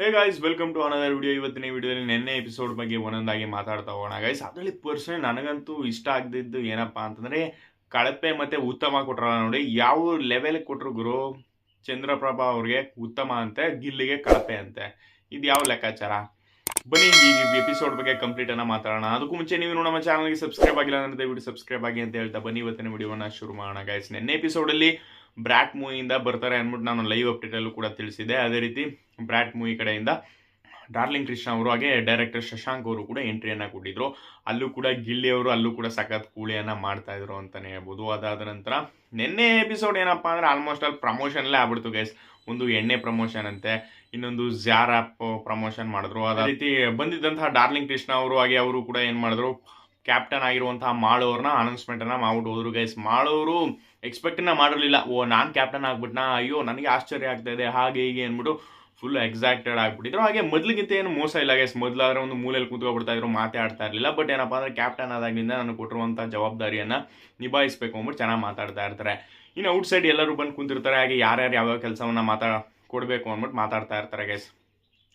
Hey guys welcome to another video ಇವತ್ತಿನ ವಿಡಿಯೋದಲ್ಲಿ ನಿನ್ನೆ ಎಪಿಸೋಡ್ ಬಗ್ಗೆ ಒಂದೊಂದಾಗಿ ಮಾತಾಡ್ತಾ ಹೋಗೋಣ ಗಾಯ್ಸ್ ಅದರಲ್ಲಿ ಪರ್ಸನಲ್ ನನಗಂತೂ ಇಷ್ಟ ಆಗದಿದ್ದು ಏನಪ್ಪಾ ಅಂತಂದ್ರೆ, ಕಳಪೆ ಮತ್ತೆ ಉತ್ತಮ ಕೊಟ್ರಲ್ಲ ನೋಡಿ, ಯಾವ ಲೆವೆಲ್ಗೆ ಕೊಟ್ಟರು ಗುರು? ಚಂದ್ರಪ್ರಭಾ ಅವ್ರಿಗೆ ಉತ್ತಮ ಅಂತೆ, ಗಿಲ್ಲಿಗೆ ಕಳಪೆ ಅಂತೆ. ಇದು ಯಾವ ಲೆಕ್ಕಾಚಾರ? ಬನ್ನಿ, ಈ ಎಪಿಸೋಡ್ ಬಗ್ಗೆ ಕಂಪ್ಲೀಟ್ ಅನ್ನ ಮಾತಾಡೋಣ. ಅದಕ್ಕೂ ಮುಂಚೆ ನೀವು ನಮ್ಮ ಚಾನಲ್ಗೆ ಸಬ್ಸ್ಕ್ರೈಬ್ ಆಗಿಲ್ಲ ಅಂದ್ರೆ ದಯವಿಟ್ಟು ಸಬ್ಸ್ಕ್ರೈಬ್ ಆಗಿ ಅಂತ ಹೇಳ್ತಾ ಬನ್ನಿ. ಇವತ್ತಿನ ವಿಡಿಯೋನ ಶುರು ಮಾಡೋಣ ಗೈಸ್ ನಿನ್ನೆ ಎಪಿಸೋಡಲ್ಲಿ ಬ್ರಾಟ್ ಮೂವಿಯಿಂದ ಬರ್ತಾರೆ ಅಂದ್ಬಿಟ್ಟು ನಾನು ಲೈವ್ ಅಪ್ಡೇಟಲ್ಲೂ ಕೂಡ ತಿಳಿಸಿದೆ ಅದೇ ರೀತಿ ಬ್ರಾಟ್ ಮೂವಿ ಕಡೆಯಿಂದ ಡಾರ್ಲಿಂಗ್ ಕೃಷ್ಣ ಅವರು ಹಾಗೆ ಡೈರೆಕ್ಟರ್ ಶಶಾಂಕ್ ಅವರು ಕೂಡ ಎಂಟ್ರಿಯನ್ನ ಕೊಟ್ಟಿದ್ರು. ಅಲ್ಲೂ ಕೂಡ ಗಿಲ್ಲಿ ಅವರು ಅಲ್ಲೂ ಕೂಡ ಸಖತ್ ಕೂಳಿಯನ್ನು ಮಾಡ್ತಾ ಇದ್ರು ಅಂತಾನೆ ಹೇಳ್ಬೋದು. ಅದಾದ ನಂತರ ನಿನ್ನೆ ಎಪಿಸೋಡ್ ಏನಪ್ಪಾ ಅಂದ್ರೆ ಆಲ್ಮೋಸ್ಟ್ ಅಲ್ಲಿ ಪ್ರಮೋಷನ್ಲೇ ಆಗ್ಬಿಡ್ತು ಗೈಸ್ ಒಂದು ಎಣ್ಣೆ ಪ್ರಮೋಷನ್ ಅಂತೆ, ಇನ್ನೊಂದು ಜ್ಯಾರ್ ಆಪ್ ಪ್ರಮೋಷನ್ ಮಾಡಿದ್ರು. ಅದೇ ರೀತಿ ಬಂದಿದ್ದಂತಹ ಡಾರ್ಲಿಂಗ್ ಕೃಷ್ಣ ಅವರು ಹಾಗೆ ಅವರು ಕೂಡ ಏನು ಮಾಡಿದ್ರು ಕ್ಯಾಪ್ಟನ್ ಆಗಿರುವಂತಹ ಮಾಳೋರ್ನ ಅನೌನ್ಸ್ಮೆಂಟನ್ನು ಅನ್ನ ಮಾಡ್ಬಿಟ್ಟು ಹೋದ್ರು ಗೈಸ್ ಮಾಳೋರು ಎಕ್ಸ್ಪೆಕ್ಟ್ ಮಾಡಿರಲಿಲ್ಲ. ಓ, ನಾನು ಕ್ಯಾಪ್ಟನ್ ಆಗ್ಬಿಟ್ನಾ? ಅಯ್ಯೋ, ನನಗೆ ಆಶ್ಚರ್ಯ ಆಗ್ತಾ ಹಾಗೆ, ಹೀಗೆ ಅಂದ್ಬಿಟ್ಟು ಫುಲ್ ಎಕ್ಸಾಕ್ಟೆಡ್ ಆಗಿಬಿಟ್ಟಿದ್ರು. ಹಾಗೆ ಮೊದಲಿಗಿಂತ ಏನು ಮೋಸ ಇಲ್ಲ. ಗೈಸ್ ಮೊದಲಾದ್ರೆ ಒಂದು ಮೂಲೆಯಲ್ಲಿ ಕೂತ್ಕೊಬಿಡ್ತಾ ಇದ್ರು, ಮಾತಾಡ್ತಾ ಇರಲಿಲ್ಲ. ಬಟ್ ಏನಪ್ಪ ಅಂದರೆ ಕ್ಯಾಪ್ಟನ್ ಆದಾಗಿಂದ ನಾನು ಕೊಟ್ಟಿರುವಂಥ ಜವಾಬ್ದಾರಿಯನ್ನು ನಿಭಾಯಿಸಬೇಕು ಅಂದ್ಬಿಟ್ಟು ಚೆನ್ನಾಗಿ ಮಾತಾಡ್ತಾ ಇರ್ತಾರೆ. ಇನ್ನು ಔಟ್ ಸೈಡ್ ಎಲ್ಲರೂ ಬಂದು ಕುಂತಿರ್ತಾರೆ. ಹಾಗೆ ಯಾರ್ಯಾರು ಯಾವ್ಯಾವ ಕೆಲಸವನ್ನು ಮಾತಾ, ಕೊಡಬೇಕು ಅಂದ್ಬಿಟ್ಟು ಮಾತಾಡ್ತಾ ಇರ್ತಾರೆ ಗೈಸ್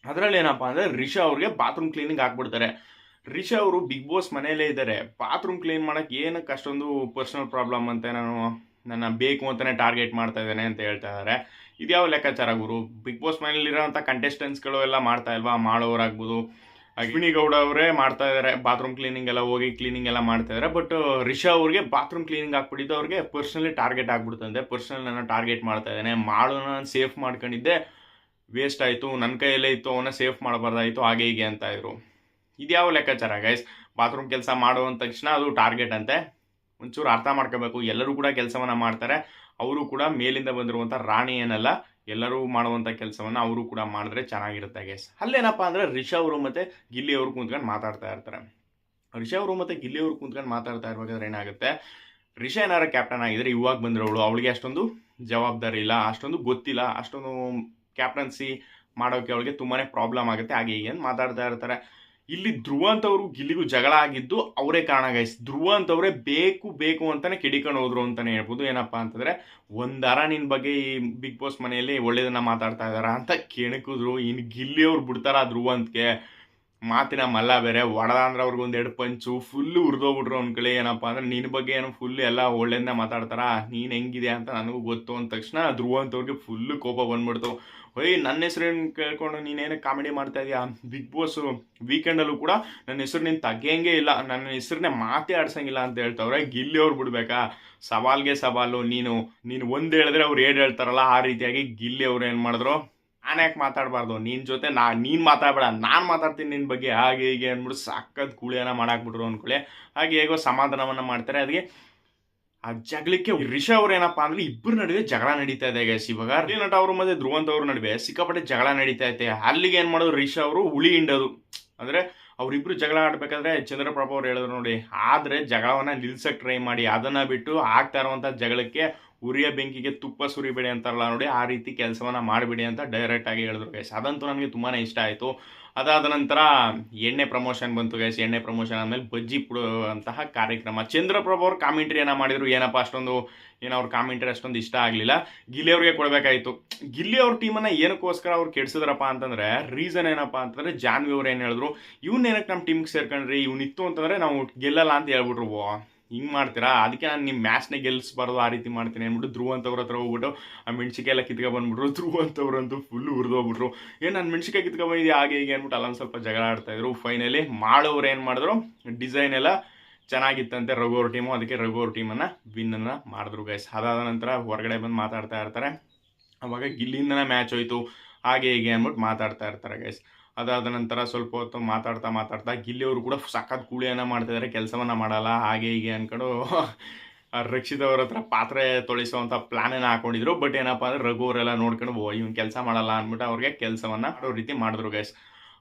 ಅದರಲ್ಲಿ ಏನಪ್ಪ ಅಂದರೆ ರಿಷಾ ಅವ್ರಿಗೆ ಬಾತ್ರೂಮ್ ಕ್ಲೀನಿಂಗ್ ಹಾಕ್ಬಿಡ್ತಾರೆ. ರಿಷಾ ಅವರು ಬಿಗ್ ಬಾಸ್ ಮನೆಯಲ್ಲೇ ಇದ್ದಾರೆ. ಬಾತ್ರೂಮ್ ಕ್ಲೀನ್ ಮಾಡೋಕ್ಕೆ ಏನಕ್ಕೆ ಅಷ್ಟೊಂದು ಪರ್ಸ್ನಲ್ ಪ್ರಾಬ್ಲಮ್ ಅಂತ ನಾನು? ನನ್ನ ಬೇಕು ಅಂತಾನೆ ಟಾರ್ಗೆಟ್ ಮಾಡ್ತಾ ಇದ್ದಾನೆ ಅಂತ ಹೇಳ್ತಾ ಇದ್ದಾರೆ. ಇದ್ಯಾವ ಲೆಕ್ಕಾಚಾರ ಗುರು? ಬಿಗ್ ಬಾಸ್ ಮನೇಲಿರೋಂಥ ಕಂಟೆಸ್ಟೆಂಟ್ಸ್ಗಳು ಎಲ್ಲ ಮಾಡ್ತಾ ಇಲ್ವಾ? ಮಾಡೋರಾಗ್ಬೋದು ಅಶ್ವಿನಿ ಗೌಡ ಅವರೇ ಮಾಡ್ತಾ ಇದ್ದಾರೆ. ಬಾತ್ರೂಮ್ ಕ್ಲೀನಿಂಗ್ ಎಲ್ಲ ಹೋಗಿ ಕ್ಲೀನಿಂಗ್ ಎಲ್ಲ ಮಾಡ್ತಾ ಇದ್ದಾರೆ. ಬಟ್ ರಿಷಾ ಅವ್ರಿಗೆ ಬಾತ್ರೂಮ್ ಕ್ಲೀನಿಂಗ್ ಹಾಕ್ಬಿಟ್ಟಿದ್ದು ಅವ್ರಿಗೆ ಪರ್ಸನಲಿ ಟಾರ್ಗೆಟ್ ಆಗ್ಬಿಡ್ತಂತೆ. ಪರ್ಸನಲ್ ನಾನು ಟಾರ್ಗೆಟ್ ಮಾಡ್ತಾ ಇದ್ದಾನೆ. ಮಾಡೋಣ ನಾನು ಸೇಫ್ ಮಾಡ್ಕೊಂಡಿದ್ದೆ. ವೇಸ್ಟ್ ಆಯಿತು. ನನ್ನ ಕೈಯಲ್ಲೇ ಇತ್ತು. ಅವನ್ನ ಸೇಫ್ ಮಾಡಬಾರ್ದಾಯಿತು. ಹಾಗೆ ಹೀಗೆ ಅಂತ ಇದ್ರು. ಇದ್ಯಾವ ಲೆಕ್ಕಾಚಾರ ಗೈಸ್ ಬಾತ್ರೂಮ್ ಕೆಲಸ ಮಾಡೋ ಅಂದ ತಕ್ಷಣ ಅದು ಟಾರ್ಗೆಟ್ ಅಂತೆ. ಒಂಚೂರು ಅರ್ಥ ಮಾಡ್ಕೋಬೇಕು. ಎಲ್ಲರೂ ಕೂಡ ಕೆಲಸವನ್ನ ಮಾಡ್ತಾರೆ. ಅವರು ಕೂಡ ಮೇಲಿಂದ ಬಂದಿರುವಂಥ ರಾಣಿ ಏನಲ್ಲ, ಎಲ್ಲರೂ ಮಾಡುವಂಥ ಕೆಲಸವನ್ನ ಅವರು ಕೂಡ ಮಾಡಿದ್ರೆ ಚೆನ್ನಾಗಿರುತ್ತೆ ಗೈಸ್ ಅಲ್ಲೇನಪ್ಪ ಅಂದ್ರೆ ರಿಷಾ ಅವರು ಮತ್ತೆ ಗಿಲ್ಲಿ ಅವರು ಕುಂತ್ಕೊಂಡು ಮಾತಾಡ್ತಾ ಇರ್ತಾರೆ. ರಿಷಾ ಅವರು ಮತ್ತೆ ಗಿಲ್ಲಿ ಅವರು ಕುಂತ್ಕೊಂಡು ಮಾತಾಡ್ತಾ ಇರ್ಬೇಕಾದ್ರೆ ಏನಾಗುತ್ತೆ? ರಿಷಾ ಏನಾರ ಕ್ಯಾಪ್ಟನ್ ಆಗಿದ್ರೆ ಇವಾಗ ಬಂದಿರೋಳು ಅವಳಿಗೆ ಅಷ್ಟೊಂದು ಜವಾಬ್ದಾರಿ ಇಲ್ಲ, ಅಷ್ಟೊಂದು ಗೊತ್ತಿಲ್ಲ, ಅಷ್ಟೊಂದು ಕ್ಯಾಪ್ಟನ್ಸಿ ಮಾಡೋಕೆ ಅವಳಿಗೆ ತುಂಬಾನೇ ಪ್ರಾಬ್ಲಮ್ ಆಗುತ್ತೆ. ಹಾಗೆ ಹೀಗೆ ಮಾತಾಡ್ತಾ ಇರ್ತಾರೆ. ಇಲ್ಲಿ ಧ್ರುವ ಅಂತವ್ರು ಗಿಲ್ಲಿಗೂ ಜಗಳ ಆಗಿದ್ದು ಅವರೇ ಕಾರಣ ಗೈಸ್ ಧ್ರುವ ಅಂತವ್ರೆ ಬೇಕು ಬೇಕು ಅಂತಾನೆ ಕಿಡಿಕೊಂಡು ಹೋದ್ರು ಅಂತಾನೆ ಹೇಳ್ಬೋದು. ಏನಪ್ಪಾ ಅಂತಂದ್ರೆ ಒಂದರ ನಿನ್ ಬಗ್ಗೆ ಈ ಬಿಗ್ ಬಾಸ್ ಮನೆಯಲ್ಲಿ ಒಳ್ಳೇದನ್ನ ಮಾತಾಡ್ತಾ ಇದಾರ ಅಂತ ಕೆಣಕಿದ್ರು. ಇನ್ನು ಗಿಲ್ಲಿ ಅವ್ರು ಬಿಡ್ತಾರ ಧ್ರುವ ಅಂತಕ್ಕೆ? ಮಾತಿನ ಮಲ್ಲ ಬೇರೆ ಒಡದ ಅಂದ್ರೆ ಅವ್ರಿಗೆ ಒಂದ್ ಎರಡು ಪಂಚು ಫುಲ್ ಉರ್ದೋಗ್ಬಿಟ್ರು ಕಡೆ ಏನಪ್ಪಾ ಅಂದ್ರೆ ನಿನ್ನ ಬಗ್ಗೆ ಏನು ಫುಲ್ ಎಲ್ಲ ಒಳ್ಳೆಯಿಂದ ಮಾತಾಡ್ತಾರ? ನೀನು ಹೆಂಗಿದೆ ಅಂತ ನನಗೂ ಗೊತ್ತು ಅಂದ ತಕ್ಷಣ ಧ್ರುವ ಅಂತವ್ರಿಗೆ ಫುಲ್ ಕೋಪ ಬಂದ್ಬಿಡ್ತು. ಹೊಯ್ ನನ್ನ ಹೆಸರೇನು ಕೇಳ್ಕೊಂಡು ನೀನೇನು ಕಾಮಿಡಿ ಮಾಡ್ತಾ ಇದೀಯಾ? ಬಿಗ್ ಬಾಸ್ ವೀಕೆಂಡಲ್ಲೂ ಕೂಡ ನನ್ನ ಹೆಸರು ನೀನು ತೆಗಿಯಂಗೆ ಇಲ್ಲ, ನನ್ನ ಹೆಸರನ್ನೇ ಮಾತೇ ಆಡ್ಸಂಗಿಲ್ಲ ಅಂತ ಹೇಳ್ತವ್ರೆ, ಗಿಲ್ಲಿ ಅವ್ರು ಬಿಡ್ಬೇಕಾ? ಸವಾಲ್ಗೆ ಸವಾಲು, ನೀನು ನೀನು ಒಂದು ಹೇಳಿದ್ರೆ ಅವ್ರು ಏಡ್ ಹೇಳ್ತಾರಲ್ಲ, ಆ ರೀತಿಯಾಗಿ ಗಿಲ್ಲಿ ಅವ್ರು ಏನು ಮಾಡಿದ್ರು? ನಾನು ಯಾಕೆ ಮಾತಾಡಬಾರ್ದು? ನಿನ್ನ ಜೊತೆ ನಾ, ನೀನು ಮಾತಾಡಬೇಡ. ನಾನು ಮಾತಾಡ್ತೀನಿ ನಿನ್ನ ಬಗ್ಗೆ. ಹಾಗೆ ಹೀಗೆ ಅಂದ್ಬಿಟ್ಟು ಸಕ್ಕತ್ ಕುಳಿಯನ್ನ ಮಾಡಾಕ್ಬಿಟ್ರು ಅಂದ್ಕೊಳ್ಳಿ ಹಾಗೆ ಹೇಗೋ ಸಮಾಧಾನವನ್ನು ಮಾಡ್ತಾರೆ. ಅದಕ್ಕೆ ಆ ಜಗಳಕ್ಕೆ ರಿಷಾ ಅವ್ರು ಏನಪ್ಪ ಅಂದ್ರೆ ಇಬ್ಬರು ನಡುವೆ ಜಗಳ ನಡೀತಾ ಇದೆ ಗೈಸ್ ಇವಾಗ. ಅರ್ಲಿ ನಟ ಅವರು ಮತ್ತೆ ಧ್ರುವಂತ ಅವ್ರ ನಡುವೆ ಸಿಕ್ಕಾಪಟ್ಟೆ ಜಗಳ ನಡೀತಾ ಐತೆ. ಅಲ್ಲಿಗೆ ಏನು ಮಾಡೋದು? ರಿಷಾ ಅವರು ಹುಳಿ ಹಿಂಡೋದು. ಅಂದರೆ ಅವ್ರಿಬ್ರು ಜಗಳ ಆಡಬೇಕಾದ್ರೆ ಚಂದ್ರಪ್ರಭ ಅವ್ರು ಹೇಳಿದ್ರು ನೋಡಿ. ಆದರೆ ಜಗಳವನ್ನು ನಿಲ್ಸಕ್ ಟ್ರೈ ಮಾಡಿ. ಅದನ್ನು ಬಿಟ್ಟು ಆಗ್ತಾ ಇರುವಂಥ ಜಗಳಕ್ಕೆ ಉರಿಯ ಬೆಂಕಿಗೆ ತುಪ್ಪ ಸುರಿಬೇಡಿ ಅಂತಾರಲ್ಲ ನೋಡಿ, ಆ ರೀತಿ ಕೆಲಸವನ್ನು ಮಾಡಬೇಡಿ ಅಂತ ಡೈರೆಕ್ಟ್ ಆಗಿ ಹೇಳಿದ್ರು ಗೈಸ್ ಅದಂತೂ ನನಗೆ ತುಂಬಾ ಇಷ್ಟ ಆಯಿತು. ಅದಾದ ನಂತರ ಎಣ್ಣೆ ಪ್ರಮೋಷನ್ ಬಂತು ಗೈಸ್ ಎಣ್ಣೆ ಪ್ರಮೋಷನ್ ಆದಮೇಲೆ ಬಜ್ಜಿ ಪುಡುವಂತಹ ಕಾರ್ಯಕ್ರಮ. ಚಂದ್ರಪ್ರಭು ಅವ್ರು ಕಾಮೆಂಟ್ರಿ ಏನೋ ಮಾಡಿದ್ರು. ಏನಪ್ಪ ಅಷ್ಟೊಂದು, ಏನೋ ಅವ್ರ ಕಾಮೆಂಟ್ರಿ ಅಷ್ಟೊಂದು ಇಷ್ಟ ಆಗಲಿಲ್ಲ. ಗಿಲ್ಲಿ ಅವ್ರಿಗೆ ಕೊಡಬೇಕಾಯಿತು. ಗಿಲ್ಲಿ ಅವ್ರ ಟೀಮನ್ನು ಏನಕ್ಕೋಸ್ಕರ ಅವ್ರು ಕೆಡ್ಸಿದ್ರಪ್ಪ ಅಂತಂದರೆ ರೀಸನ್ ಏನಪ್ಪ ಅಂತಂದರೆ ಜಾನ್ವಿ ಅವ್ರು ಏನು ಹೇಳಿದ್ರು, ಇವ್ನ ಏನಕ್ಕೆ ನಮ್ಮ ಟೀಮ್ಗೆ ಸೇರ್ಕೊಂಡ್ರಿ? ಇವ್ನಿತ್ತು ಅಂತಂದ್ರೆ ನಾವು ಗೆಲ್ಲಲ್ಲ ಅಂತ ಹೇಳ್ಬಿಟ್ರು. ಓ ಹಿಂಗೆ ಮಾಡ್ತೀರಾ? ಅದಕ್ಕೆ ನಾನು ನಿಮ್ಮ ಮ್ಯಾಚ್ನ ಗೆಲ್ಲಿಸ್ಬಾರ್ದು ಆ ರೀತಿ ಮಾಡ್ತೀನಿ ಅಂದ್ಬಿಟ್ಟು ಧ್ರುವ ಅಂತವ್ರ ಹತ್ರ ಹೋಗ್ಬಿಟ್ಟು, ಆ ಮೆಣಸಿಕೆ ಎಲ್ಲ ಕಿತ್ಕೊ ಬಂದ್ಬಿಟ್ರು, ಧ್ರುವ ಅಂತವ್ರಂತೂ ಫುಲ್ ಹೋಗ್ಬಿಟ್ರು. ಏನು ನಾನು ಮೆಣಸಿಕಾಯಿ ಕಿತ್ಕೊ ಬಂದಿದ್ದೆ ಹಾಗೆ ಹೀಗೆ ಅಂದ್ಬಿಟ್ಟು ಅಲ್ಲೊಂದು ಸ್ವಲ್ಪ ಜಗಳ ಆಡ್ತಾ ಇದ್ರು. ಫೈನಲಿ ಮಾಡೋರು ಏನು ಮಾಡಿದ್ರು? ಡಿಸೈನ್ ಎಲ್ಲ ಚೆನ್ನಾಗಿತ್ತಂತೆ ರಘು ಅವ್ರ ಟೀಮು ಅದಕ್ಕೆ ರಘು ಅವ್ರ ಟೀಮನ್ನು ವಿನ್ನನ್ನು ಮಾಡಿದ್ರು ಗೈಸ್ ಅದಾದ ನಂತರ ಹೊರಗಡೆ ಬಂದು ಮಾತಾಡ್ತಾ ಇರ್ತಾರೆ. ಅವಾಗ ಗಿಲ್ಲಿಂದನೇ ಮ್ಯಾಚ್ ಹೋಯಿತು. ಹಾಗೆ ಹೀಗೆ ಅಂದ್ಬಿಟ್ಟು ಮಾತಾಡ್ತಾ ಇರ್ತಾರೆ ಗೈಸ್ ಅದಾದ ನಂತರ ಸ್ವಲ್ಪ ಹೊತ್ತು ಮಾತಾಡ್ತಾ ಮಾತಾಡ್ತಾ ಗಿಲ್ಲಿಯವರು ಕೂಡ ಸಖತ್ ಕೂಳಿಯನ್ನು ಮಾಡ್ತಿದ್ದಾರೆ ಕೆಲಸವನ್ನ ಮಾಡಲ್ಲ, ಹಾಗೆ ಹೀಗೆ ಅನ್ಕೊಂಡು ರಕ್ಷಿತ್ ಅವ್ರ ಹತ್ರ ಪಾತ್ರೆ ತೊಳಿಸುವಂಥ ಪ್ಲ್ಯಾನನ್ನು ಹಾಕೊಂಡಿದ್ರು. ಬಟ್ ಏನಪ್ಪ ಅಂದ್ರೆ ರಘು ಅವರೆಲ್ಲ ನೋಡ್ಕೊಂಡು, ಓ, ಇವ್ನು ಕೆಲಸ ಮಾಡಲ್ಲ ಅಂದ್ಬಿಟ್ಟು ಅವ್ರಿಗೆ ಕೆಲಸವನ್ನ ಮಾಡೋ ರೀತಿ ಮಾಡಿದ್ರು ಗೈಸ್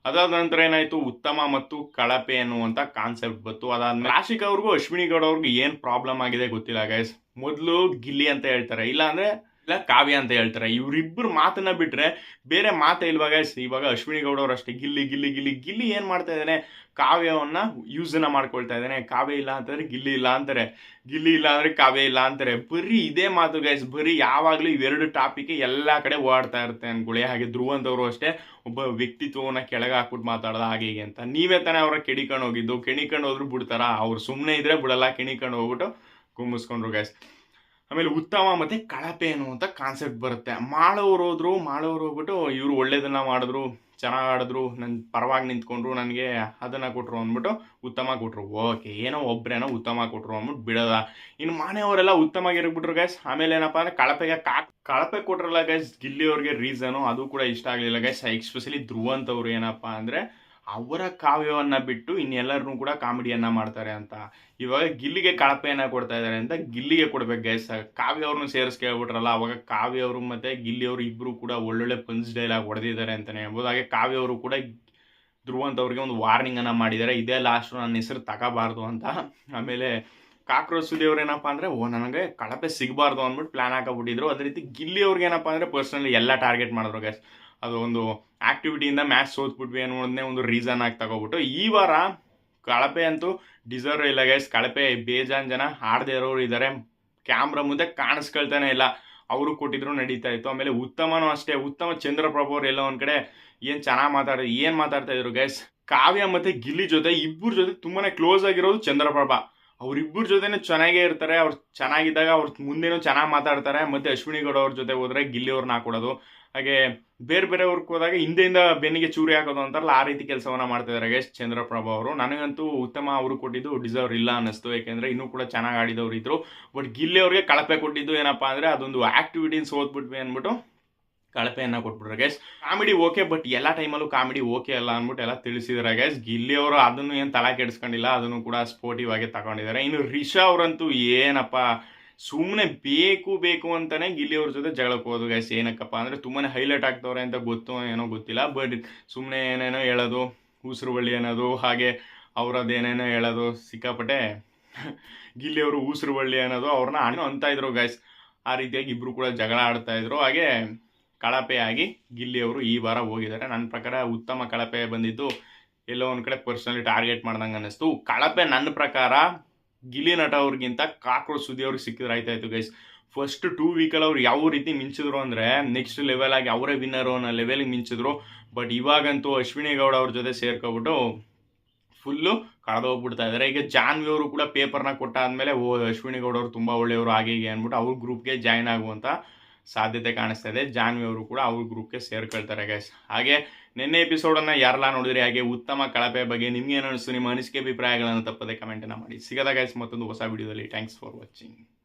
ಅದಾದ ನಂತರ ಏನಾಯ್ತು? ಉತ್ತಮ ಮತ್ತು ಕಳಪೆ ಅನ್ನುವಂಥ ಕಾನ್ಸೆಪ್ಟ್ ಬಂತು. ಅದಾದ ರಾಶಿಕ್ ಅವ್ರಿಗೂ, ಅಶ್ವಿನಿ ಗೌಡ ಅವ್ರಿಗೂ ಏನು ಪ್ರಾಬ್ಲಮ್ ಆಗಿದೆ ಗೊತ್ತಿಲ್ಲ ಗೈಸ್ ಮೊದಲು ಗಿಲ್ಲಿ ಅಂತ ಹೇಳ್ತಾರೆ. ಇಲ್ಲ ಅಂದ್ರೆ ಇಲ್ಲ, ಕಾವ್ಯ ಅಂತ ಹೇಳ್ತಾರೆ. ಇವರಿಬ್ಬರು ಮಾತನ್ನ ಬಿಟ್ರೆ ಬೇರೆ ಮಾತೇ ಇಲ್ವಾಗ ಇವಾಗ ಅಶ್ವಿನಿ ಗೌಡವ್ರು ಅಷ್ಟೇ. ಗಿಲ್ಲಿ ಗಿಲ್ಲಿ ಗಿಲ್ಲಿ ಗಿಲ್ಲಿ ಏನು ಮಾಡ್ತಾ ಇದ್ದಾನೆ ಕಾವ್ಯವನ್ನ ಯೂಸನ್ನ ಮಾಡ್ಕೊಳ್ತಾ ಇದ್ದಾನೆ ಕಾವ್ಯ ಇಲ್ಲ ಅಂತಂದ್ರೆ ಗಿಲ್ಲಿ ಇಲ್ಲ ಅಂತಾರೆ. ಗಿಲ್ಲಿ ಇಲ್ಲ ಅಂದ್ರೆ ಕಾವ್ಯ ಇಲ್ಲ ಅಂತಾರೆ. ಬರೀ ಇದೇ ಮಾತು ಗೈಸ್ ಬರೀ ಯಾವಾಗಲೂ ಇವೆರಡು ಟಾಪಿಕ್ ಎಲ್ಲ ಕಡೆ ಓಡಾಡ್ತಾ ಇರುತ್ತೆ ಅನ್ಕೊಳ್ಳಿ. ಹಾಗೆ ಧ್ರುವಂತವರು ಅಷ್ಟೇ ಒಬ್ಬ ವ್ಯಕ್ತಿತ್ವವನ್ನ ಕೆಳಗೆ ಹಾಕ್ಬಿಟ್ಟು ಮಾತಾಡ್ದ ಹಾಗೆ ಹೀಗೆ ಅಂತ. ನೀವೇ ತಾನೇ ಅವರ ಕೆಣಿಕೊಂಡು ಹೋಗಿದ್ದು. ಕೆಣಿಕೊಂಡು ಹೋದ್ರು ಬಿಡ್ತಾರ? ಅವ್ರು ಸುಮ್ಮನೆ ಇದ್ರೆ ಬಿಡಲ್ಲ. ಕೆಣಿಕೊಂಡು ಹೋಗ್ಬಿಟ್ಟು ಕುಂಬಿಸ್ಕೊಂಡ್ರು ಗೈಸ್ ಆಮೇಲೆ ಉತ್ತಮ ಮತ್ತೆ ಕಳಪೆ ಅನ್ನುವಂಥ ಕಾನ್ಸೆಪ್ಟ್ ಬರುತ್ತೆ. ಮಾಡೋರು ಹೋದ್ರು ಮಾಡೋರು ಹೋಗ್ಬಿಟ್ಟು ಇವರು ಒಳ್ಳೇದನ್ನ ಮಾಡಿದ್ರು, ಚೆನ್ನಾಗಿ ಆಡಿದ್ರು ನನ್ನ ಪರವಾಗಿ ನಿಂತ್ಕೊಂಡ್ರು, ನನಗೆ ಅದನ್ನ ಕೊಟ್ಟರು ಅಂದ್ಬಿಟ್ಟು ಉತ್ತಮ ಕೊಟ್ಟರು ಓಕೆ, ಏನೋ ಒಬ್ರೇನೋ ಉತ್ತಮ ಕೊಟ್ಟರು ಅಂದ್ಬಿಟ್ಟು ಬಿಡೋದ? ಇನ್ನು ಮನೆಯವರೆಲ್ಲ ಉತ್ತಮ ಆಗಿರ್ಬಿಟ್ರು ಗೈಸ್ ಆಮೇಲೆ ಏನಪ್ಪ ಅಂದ್ರೆ ಕಳಪೆಗೆ ಕಾ, ಕಳಪೆ ಕೊಟ್ರಲ್ಲ ಗೈಸ್ ಗಿಲ್ಲಿಯವ್ರಿಗೆ ರೀಸನು ಅದು ಕೂಡ ಇಷ್ಟ ಆಗಲಿಲ್ಲ ಗೈಸ್ ಎಕ್ಸ್ಪೆಷಲಿ ಧ್ರುವಂತವ್ರು ಏನಪ್ಪ ಅಂದ್ರೆ ಅವರ ಕಾವ್ಯವನ್ನ ಬಿಟ್ಟು ಇನ್ನೆಲ್ಲರನ್ನೂ ಕೂಡ ಕಾಮಿಡಿಯನ್ನ ಮಾಡ್ತಾರೆ ಅಂತ. ಇವಾಗ ಗಿಲ್ಲಿಗೆ ಕಳಪೆಯನ್ನು ಕೊಡ್ತಾ ಇದ್ದಾರೆ ಅಂತ ಗಿಲ್ಲಿಗೆ ಕೊಡ್ಬೇಕು ಗೈಸ್ ಕಾವ್ಯ ಅವ್ರನ್ನ ಸೇರಿಸ್ಕೇಳ್ಬಿಟ್ರಲ್ಲ ಅವಾಗ ಕಾವ್ಯ ಅವರು ಮತ್ತೆ ಗಿಲ್ಲಿಯವರು ಇಬ್ರು ಕೂಡ ಒಳ್ಳೊಳ್ಳೆ ಪಂಚ್ ಡೈಲಾಗ್ ಹೊಡೆದಿದ್ದಾರೆ ಅಂತಲೇ ಹೇಳ್ಬೋದು. ಹಾಗೆ ಕಾವ್ಯ ಅವರು ಕೂಡ ಧ್ರುವಂತ ಅವ್ರಿಗೆ ಒಂದು ವಾರ್ನಿಂಗನ್ನು ಮಾಡಿದ್ದಾರೆ. ಇದೇ ಲಾಸ್ಟು ನನ್ನ ಹೆಸರು ತಗೋಬಾರ್ದು ಅಂತ. ಆಮೇಲೆ ಕಾಕ್ರೋಚ್ ಏನಪ್ಪ ಅಂದ್ರೆ, ಓ, ನನಗೆ ಕಳಪೆ ಸಿಗಬಾರ್ದು ಅಂದ್ಬಿಟ್ಟು ಪ್ಲ್ಯಾನ್ ಹಾಕಬಿಟ್ಟಿದ್ರು. ಅದೇ ರೀತಿ ಗಿಲ್ಲಿ ಅವ್ರಿಗೆ ಏನಪ್ಪ ಅಂದ್ರೆ ಪರ್ಸನಲಿ ಎಲ್ಲ ಟಾರ್ಗೆಟ್ ಮಾಡಿದ್ರು ಗೈಸ್ ಅದು ಒಂದು ಆ್ಯಕ್ಟಿವಿಟಿಯಿಂದ ಮ್ಯಾಚ್ ಸೋತ್ಬಿಟ್ವಿ ಅನ್ನೋದನ್ನೇ ಒಂದು ರೀಸನ್ ಆಗಿ ತಗೋಬಿಟ್ಟು, ಈ ವಾರ ಕಳಪೆ ಅಂತೂ ಡಿಸರ್ವ್ ಇಲ್ಲ ಗೈಸ್ ಕಳಪೆ ಬೇಜಾನ್ ಜನ, ಆಡದೇ ಇರೋರು ಇದ್ದಾರೆ ಕ್ಯಾಮ್ರಾ ಮುಂದೆ ಕಾಣಿಸ್ಕೊಳ್ತಾನೆ ಇಲ್ಲ. ಅವರು ಕೊಟ್ಟಿದ್ರು ನಡೀತಾ ಇತ್ತು. ಆಮೇಲೆ ಉತ್ತಮನೂ ಅಷ್ಟೇ. ಉತ್ತಮ ಚಂದ್ರಪ್ರಭು ಅವ್ರು ಎಲ್ಲ ಒಂದ್ ಕಡೆ ಏನು ಚೆನ್ನಾಗಿ ಮಾತಾಡಿದ್ರು ಏನು ಮಾತಾಡ್ತಾ ಇದ್ರು ಗೈಸ್ ಕಾವ್ಯ ಮತ್ತೆ ಗಿಲ್ಲಿ ಜೊತೆ ಇಬ್ಬರ ಜೊತೆ ತುಂಬಾನೇ ಕ್ಲೋಸ್ ಆಗಿರೋದು ಚಂದ್ರಪ್ರಭಾ. ಅವ್ರಿಬ್ಬರ ಜೊತೆನೆ ಚೆನ್ನಾಗೇ ಇರ್ತಾರೆ, ಅವ್ರು ಚೆನ್ನಾಗಿದ್ದಾಗ ಅವ್ರ ಮುಂದೆನೂ ಚೆನ್ನಾಗಿ ಮಾತಾಡ್ತಾರೆ. ಮತ್ತೆ ಅಶ್ವಿನಿ ಗೌಡ ಅವ್ರ ಜೊತೆ ಹೋದ್ರೆ ಗಿಲ್ಲಿ ಅವ್ರನ್ನ ಹಾಕೊಡೋದು. ಹಾಗೆ ಬೇರೆ ಬೇರೆಯವ್ರಿಗೆ ಹೋದಾಗ ಹಿಂದೆಯಿಂದ ಬೆನ್ನಿಗೆ ಚೂರಿ ಹಾಕೋದು ಅಂತಾರಲ್ಲ, ಆ ರೀತಿ ಕೆಲಸವನ್ನ ಮಾಡ್ತಿದ್ದಾರೆ ಗೈಸ್ ಚಂದ್ರಪ್ರಭಾ ಅವರು. ನನಗಂತೂ ಉತ್ತಮ ಅವರು ಕೊಟ್ಟಿದ್ದು ಡಿಸರ್ವ್ ಇಲ್ಲ ಅನ್ನಿಸ್ತು ಯಾಕೆಂದ್ರೆ ಇನ್ನೂ ಕೂಡ ಚೆನ್ನಾಗಿ ಆಡಿದವರು ಇದ್ದರು ಬಟ್ ಗಿಲ್ಲಿ ಅವ್ರಿಗೆ ಕಳಪೆ ಕೊಟ್ಟಿದ್ದು ಏನಪ್ಪಾ ಅಂದ್ರೆ ಅದೊಂದು ಆ್ಯಕ್ಟಿವಿಟೀಸ್ ಓದ್ಬಿಟ್ವಿ ಅಂದ್ಬಿಟ್ಟು ಕಳಪೆಯನ್ನ ಕೊಟ್ಬಿಟ್ರೆ ಗೈಸ್ ಕಾಮಿಡಿ ಓಕೆ ಬಟ್ ಎಲ್ಲ ಟೈಮಲ್ಲೂ ಕಾಮಿಡಿ ಓಕೆ ಅಲ್ಲ ಅಂದ್ಬಿಟ್ಟು ಎಲ್ಲ ತಿಳಿಸಿದಾರೆ ಗೈಸ್ ಗಿಲ್ಲಿ ಅವರು ಅದನ್ನು ಏನು ತಲೆ ಕೆಡಿಸ್ಕೊಂಡಿಲ್ಲ, ಅದನ್ನು ಕೂಡ ಸ್ಪೋರ್ಟಿವ್ ಆಗಿ ತಗೊಂಡಿದ್ದಾರೆ. ಇನ್ನು ರಿಷಾ ಅವರಂತೂ ಏನಪ್ಪ ಸುಮ್ಮನೆ ಬೇಕು ಬೇಕು ಅಂತಾನೆ ಗಿಲ್ಲಿ ಅವ್ರ ಜೊತೆ ಜಗಳಕ್ಕೆ ಹೋದು ಗೈಸ್ ಏನಕ್ಕಪ್ಪ ಅಂದ್ರೆ ತುಂಬಾನೇ ಹೈಲೈಟ್ ಆಗ್ತವ್ರೆ ಅಂತ ಗೊತ್ತು ಏನೋ ಗೊತ್ತಿಲ್ಲ ಬಟ್ ಸುಮ್ಮನೆ ಏನೇನೋ ಹೇಳೋದು ಉಸಿರು ಬಳ್ಳಿ ಅನ್ನೋದು, ಹಾಗೆ ಅವ್ರದ್ದೇನೇನೋ ಹೇಳೋದು ಸಿಕ್ಕಾಪಟ್ಟೆ ಗಿಲ್ಲಿ ಅವರು ಉಸಿರು ಬಳ್ಳಿ ಅನ್ನೋದು ಅವ್ರನ್ನ ಅಣ್ಣ ಅಂತ ಇದ್ರು ಗೈಸ್ ಆ ರೀತಿಯಾಗಿ ಇಬ್ಬರು ಕೂಡ ಜಗಳ ಆಡ್ತಾ ಇದ್ರು. ಹಾಗೆ ಕಳಪೆಯಾಗಿ ಗಿಲ್ಲಿ ಅವರು ಈ ವಾರ ಹೋಗಿದ್ದಾರೆ. ನನ್ನ ಪ್ರಕಾರ ಉತ್ತಮ ಕಳಪೆ ಬಂದಿದ್ದು ಎಲ್ಲೋ ಒಂದು ಕಡೆ ಪರ್ಸನಲಿ ಟಾರ್ಗೆಟ್ ಮಾಡ್ದಂಗೆ ಅನ್ನಿಸ್ತು. ಕಳಪೆ ನನ್ನ ಪ್ರಕಾರ ಗಿಲ್ಲಿ ನಟ ಅವ್ರಿಗಿಂತ ಕಾಕ್ರೋಚ್ ಸುದ್ದಿ ಅವ್ರಿಗೆ ಸಿಕ್ಕಿದ್ರೆ ಆಯ್ತಾ ಇತ್ತು ಗೈಸ್ ಫಸ್ಟ್ ಟೂ ವೀಕಲ್ಲಿ ಅವ್ರು ಯಾವ ರೀತಿ ಮಿಂಚಿದ್ರು ಅಂದರೆ ನೆಕ್ಸ್ಟ್ ಲೆವೆಲ್ ಆಗಿ ಅವರೇ ವಿನ್ನರು ಅನ್ನೋ ಲೆವೆಲಿಗೆ ಮಿಂಚಿದ್ರು. ಬಟ್ ಇವಾಗಂತೂ ಅಶ್ವಿನಿ ಗೌಡ ಅವ್ರ ಜೊತೆ ಸೇರ್ಕೊಬಿಟ್ಟು ಫುಲ್ಲು ಕಳೆದೋಗ್ಬಿಡ್ತಾ ಇದ್ದಾರೆ ಈಗ ಜಾನ್ವಿ ಅವರು ಕೂಡ ಪೇಪರ್ನ ಕೊಟ್ಟಾದ್ಮೇಲೆ ಓ, ಅಶ್ವಿನಿ ಗೌಡ ಅವರು ತುಂಬ ಒಳ್ಳೆಯವರು, ಹಾಗೆ ಹೀಗೆ ಅಂದ್ಬಿಟ್ಟು ಅವ್ರ ಗ್ರೂಪ್ಗೆ ಜಾಯ್ನ್ ಆಗುವಂಥ ಸಾಧ್ಯತೆ ಕಾಣಿಸ್ತಾ ಇದೆ. ಜಾನ್ವಿ ಅವರು ಕೂಡ ಅವ್ರ ಗ್ರೂಪ್ಗೆ ಸೇರ್ಕೊಳ್ತಾರೆ ಗೈಸ್ ಹಾಗೆ ನಿನ್ನೆ ಎಪಿಸೋಡನ್ನು ಯಾರೆಲ್ಲ ನೋಡಿದ್ರಿ? ಹಾಗೆ ಉತ್ತಮ ಕಳಪೆ ಬಗ್ಗೆ ನಿಮ್ಗೆ ಏನು ಅನಿಸ್ತು? ನಿಮ್ಮ ಅನಿಸಿಕೆ ಅಭಿಪ್ರಾಯಗಳನ್ನು ತಪ್ಪದೆ ಕಮೆಂಟನ್ನು ಮಾಡಿ. ಸಿಗದ ಗೈಸ್ ಮತ್ತೊಂದು ಹೊಸ ವಿಡಿಯೋದಲ್ಲಿ ಥ್ಯಾಂಕ್ಸ್ ಫಾರ್ ವಾಚಿಂಗ್